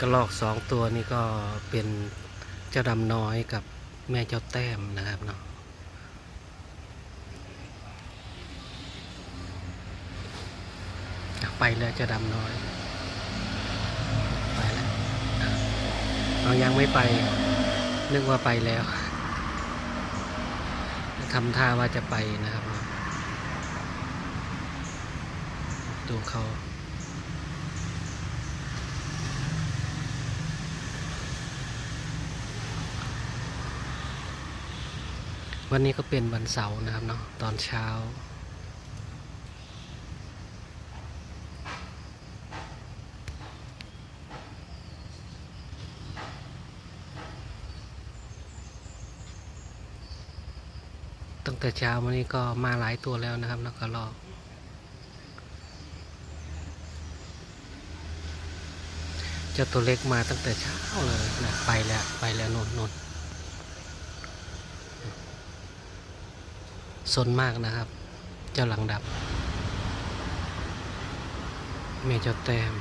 กระลอกสองตัวนี้ก็เป็นเจ้าดำน้อยกับแม่เจ้าแต้มนะครับเนาะไปแล้วเจ้าดำน้อย ไปแล้วเอายังไม่ไปนึกว่าไปแล้วทำท่าว่าจะไปนะครับ ดูเขา วันนี้ก็เป็นวันเสาร์นะครับเนาะตอนเช้า ตั้งแต่เช้าวันนี้ก็มาหลายตัวแล้วนะครับนักกระลอกเจ้าตัวเล็กมาตั้งแต่เช้าเลยนะไปแล้วไปแล้วนนนน สนมากนะครับ เจ้าหลังดับแม่เจ้าแต้ม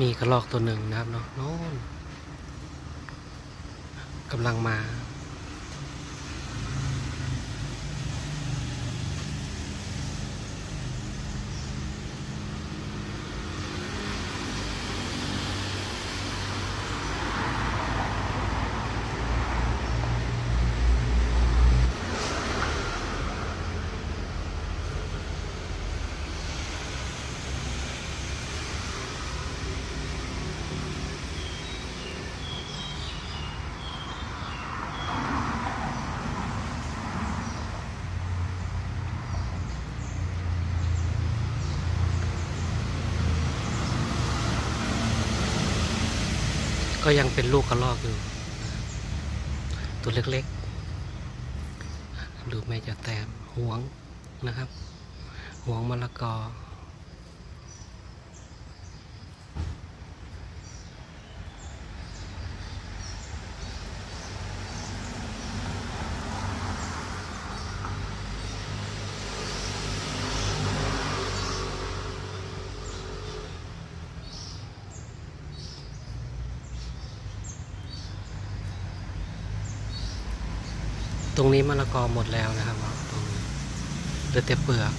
มีกระรอกตัวหนึ่งนะครับเนาะโน่นกำลังมา ก็ยังเป็นลูกกระรอกอยู่ ตัวเล็กๆ ดูแม่จะแต้มห่วงนะครับห่วงมะละกอ ตรงนี้มะละกอหมดแล้วนะครับตรงนี้เหลือแต่เปลือก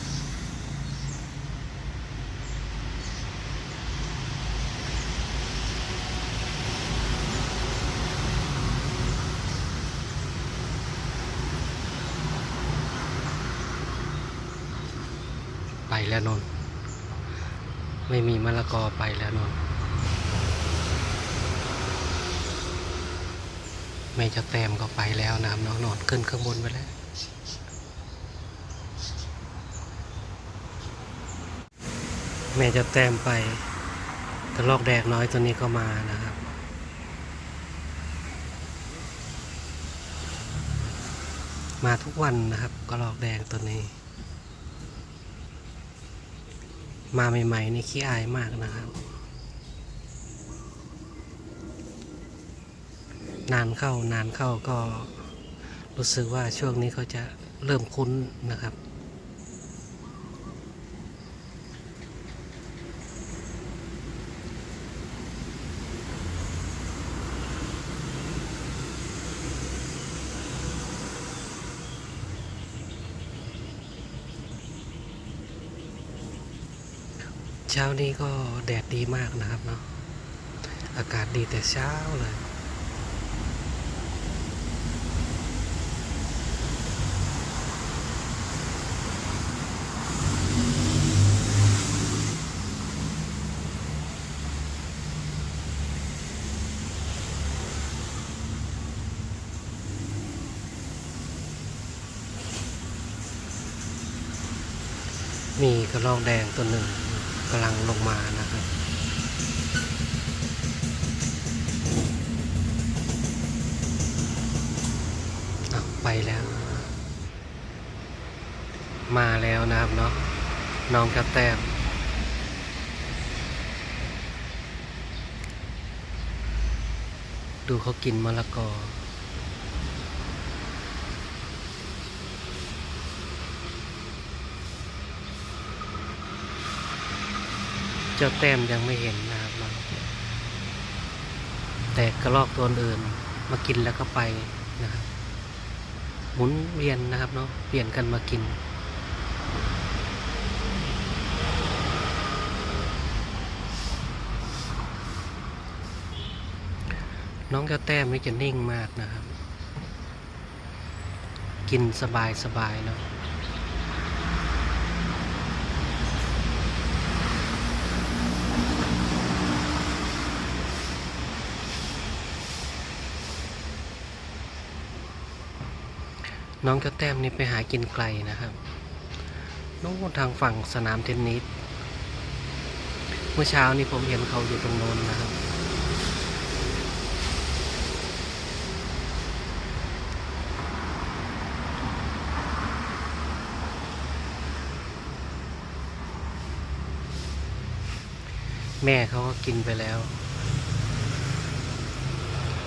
ไปแล้วนน ไม่มีมะละกอไปแล้วนน แม่จะแต้มก็ไปแล้วนะครับน้องนอนขึ้นข้างบนไปแล้วแม่จะแต้มไปกระลอกแดกน้อยตัวนี้ก็มานะครับ มาทุกวันนะครับกระลอกแดงตัวนี้ มาใหม่ๆนี่ขี้อายมากนะครับ นานเข้านานเข้าก็รู้สึกว่าช่วงนี้เขาจะเริ่มคุ้นนะครับ เช้านี้ก็แดดดีมากนะครับเนาะอากาศดีแต่เช้าเลย เมีกระรอกแดงตัวหนึ่งกำลังลงมานะครับ ไปแล้ว มาแล้วนะครับเนาะน้องกระแตมดูเขากินมะละกอ เจ้าแต้มยังไม่เห็นนะครับเราแต่กระรอกตัวอื่นมากินแล้วก็ไปนะครับ หมุนเวียนนะครับเนาะเปลี่ยนกันมากินน้องเจ้าแต้มนี่จะนิ่งมากนะครับ กินสบายสบายๆเนาะ น้องเจ้าแต้มนี่ไปหากินไกลนะครับน้องทางฝั่งสนามเทนนิสเมื่อเช้านี่ผมเห็นเขาอยู่ตรงโน้นนะครับ แม่เขาก็กินไปแล้ว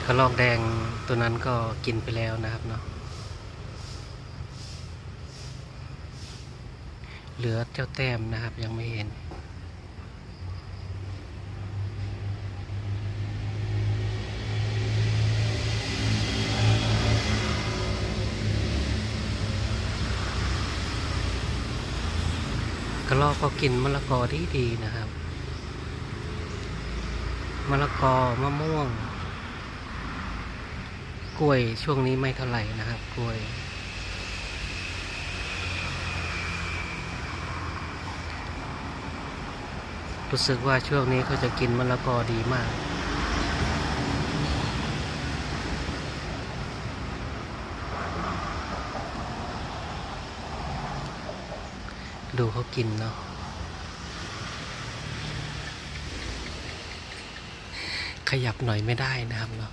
กระลอกแดงตัวนั้นก็กินไปแล้วนะครับเนาะ เหลือเจ้าแต้มนะครับยังไม่เห็น กระลอกก็กินมะละกอดีดีนะครับ มะละกอมะม่วง กล้วยช่วงนี้ไม่เท่าไหร่นะครับ กล้วย รู้สึกว่าช่วงนี้เขาจะกินมะละกอดีมาก ดูเขากินเนาะขยับหน่อยไม่ได้นะครับเนาะ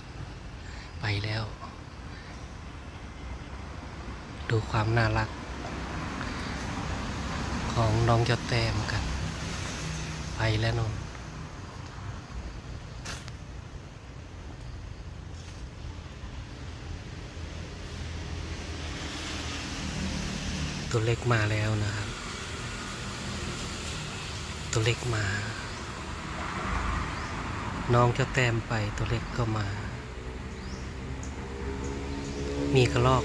ไปแล้ว ดูความน่ารัก ของน้องเจดแต้มกัน ไปแล้วนนตัวเล็กมาแล้วนะครับ ตัวเล็กมา น้องเจะแต้มไปตัวเล็กก็มา มีกระรอก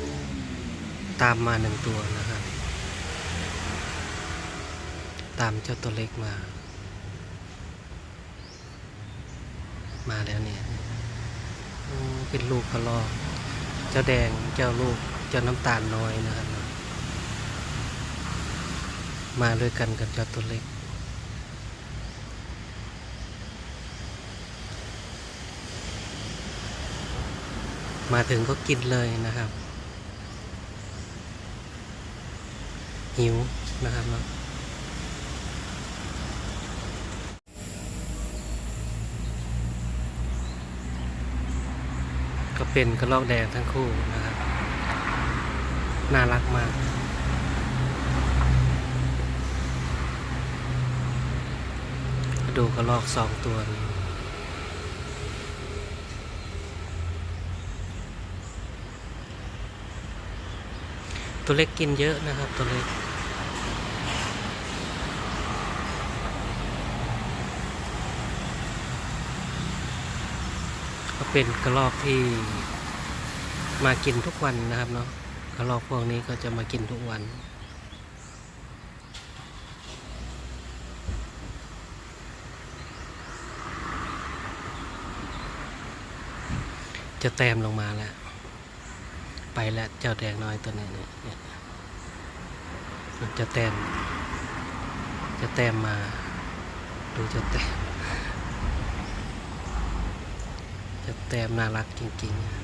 ตามมาหนึ่งตัวนะครับ ตามเจ้าตัวเล็กมา มาแล้วเนี่ยเป็นลูกกระรอกเจ้าแดงเจ้าลูกเจ้าน้ำตาลน้อยนะครับ มาด้วยกันกับเจ้าตัวเล็กมาถึงก็กินเลยนะครับ หิวนะครับ เป็นกระรอกแดงทั้งคู่นะครับ น่ารักมาก ดูกระรอกสองตัวนี้ตัวเล็กกินเยอะนะครับตัวเล็ก ก็ เป็นกระรอกที่มากินทุกวันนะครับเนาะกระรอกพวกนี้ก็จะมากินทุกวัน จะแต้มลงมาแล้ว ไปแล้วเจ้าแดงน้อยตัวนี้เนี่ยเนี่ยจะแต้มจะแต้มมา ดูจะแต้ม จะบแต้มน่ารักจริง ๆ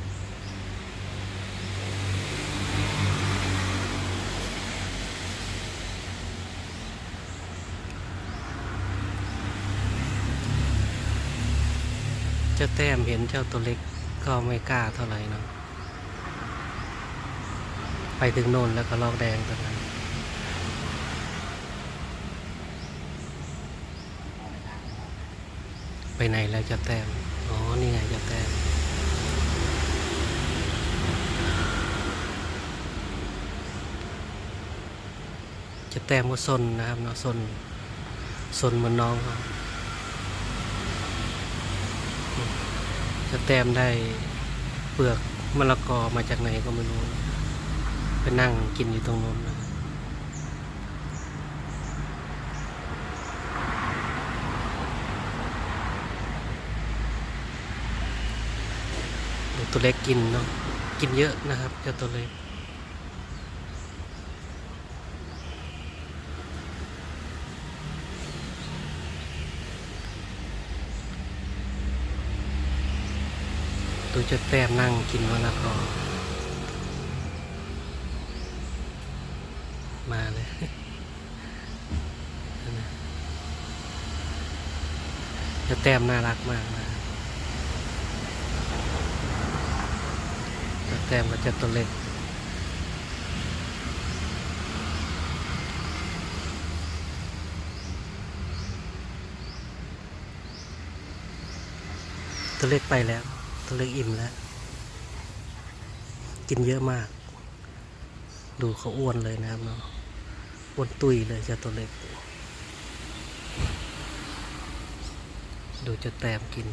จ้าแต้มเห็นเจ้าตัวเล็กก็ไม่กล้าเท่าไหร่เนาะไปถึงโน่นแล้วก็ลอกแดงตรงนั้นไปไหนแล้วเจ้าแต้ม ไงจ้าแต้มจะแต้มก็ซนนะครับเนาะซนซนเหมือนน้องเขาจะแต้มได้เปลือกมะละกอมาจากไหนก็ไม่รู้ ไปนั่งกินอยู่ตรงนู้นนะดู ตัวเล็กกินเนาะกินเยอะนะครับเจ้าตัวเล็กตัวจะแต้มนั่งกินมะละกอมาเลยจะแต้มน่ารักมากนะจะ แต้มก็จะตัวเล็กตัวเล็กไปแล้ว ตัวเล็กอิ่มแล้ว กินเยอะมาก ดูเขาอ้วนเลยนะครับเนาะอ้วนตุยเลยเจ้าตัวเล็ก ดูจะแต้มกิน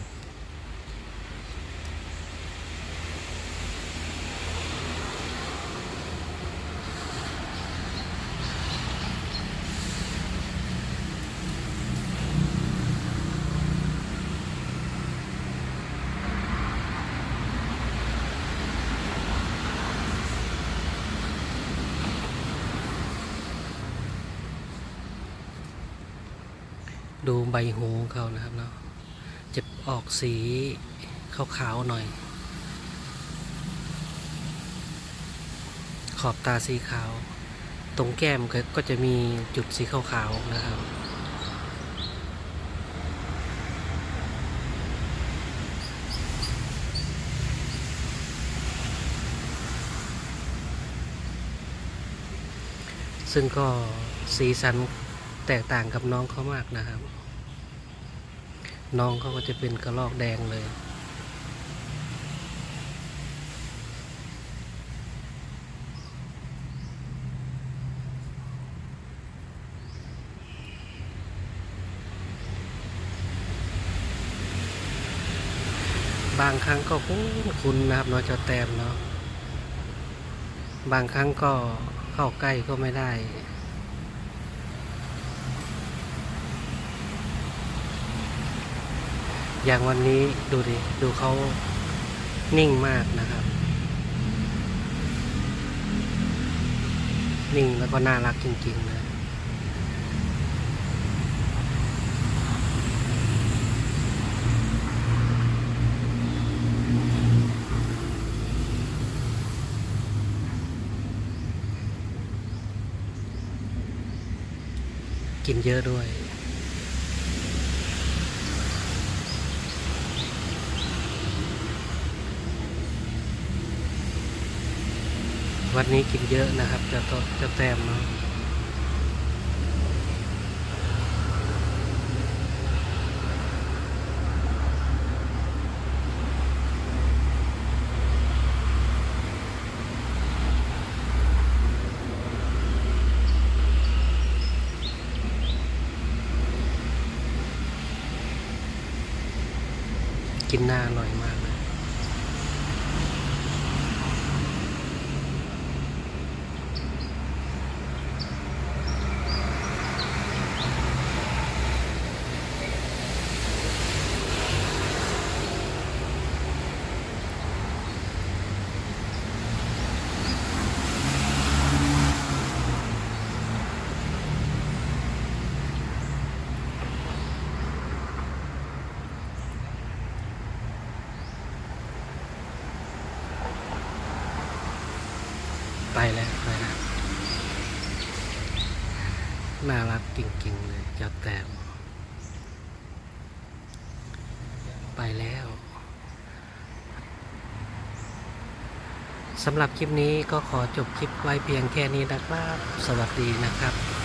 ดูใบหูเขานะครับเนาะจะออกสีขาวๆหน่อย ขอบตาสีขาว ตรงแก้มก็ก็จะมีจุดสีขาวๆนะครับซึ่งก็สีสัน แตกต่างกับน้องเขามากนะครับ น้องเขาก็จะเป็นกระลอกแดงเลย บางครั้งก็คุ้นคุ้นะครับนาะเจ้าแต้มเนาะบางครั้งก็เข้าใกล้ก็ไม่ได้ อย่างวันนี้ดูดิ ดูเขานิ่งมากนะครับ นิ่งแล้วก็น่ารักจริง ๆ นะกินเยอะด้วย วันนี้กินเยอะนะครับจะตจะแต้มเนาะกินหน้าอร่อยมาก ไปแล้วไปแล้วน่ารักจริงๆเลยเจ้แต้มไปแล้วสำหรับคลิปนี้ก็ขอจบคลิปไว้เพียงแค่นี้นะครับ สวัสดีนะครับ